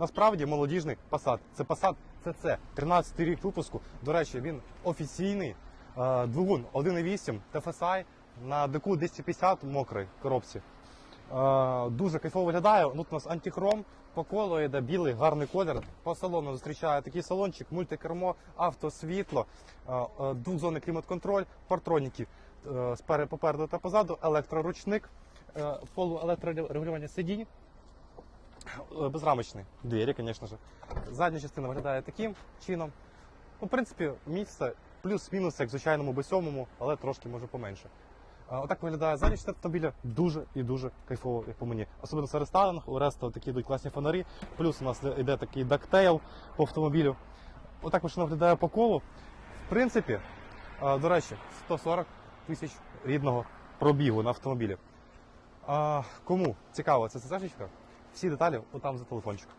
Насправді молодіжний Passat. Це Passat CC, 13 рік випуску. До речі, він офіційний. Е, Двигун 1.8 TFSI на ДК 250 мокрій коробці. Е, Дуже кайфово виглядає. Тут у нас антихром, по колу йде білий, гарний колір. По салону зустрічає такий салончик, мультикермо, автосвітло, е, двохзонний клімат-контроль, партроніки е, попереду та позаду, електроручник, полуелектрорегулювання сидінь. Е, Безрамочний. Двері, звісно ж. Задня частина виглядає таким чином. Ну, в принципі, місце плюс-мінус, як в звичайному B7, але трошки може поменше. Е, Отак виглядає задня частина автомобіля дуже і дуже кайфово, як по мені. Особливо це рестайлинг, у Реста такі йдуть класні фонарі. Плюс у нас йде такий дактейл по автомобілю. Отак машина виглядає по колу. В принципі, е, до речі, 140 тисяч рідного пробігу на автомобілі. А, кому цікаво ця ЦЦшечка, всі деталі отам за телефончиком.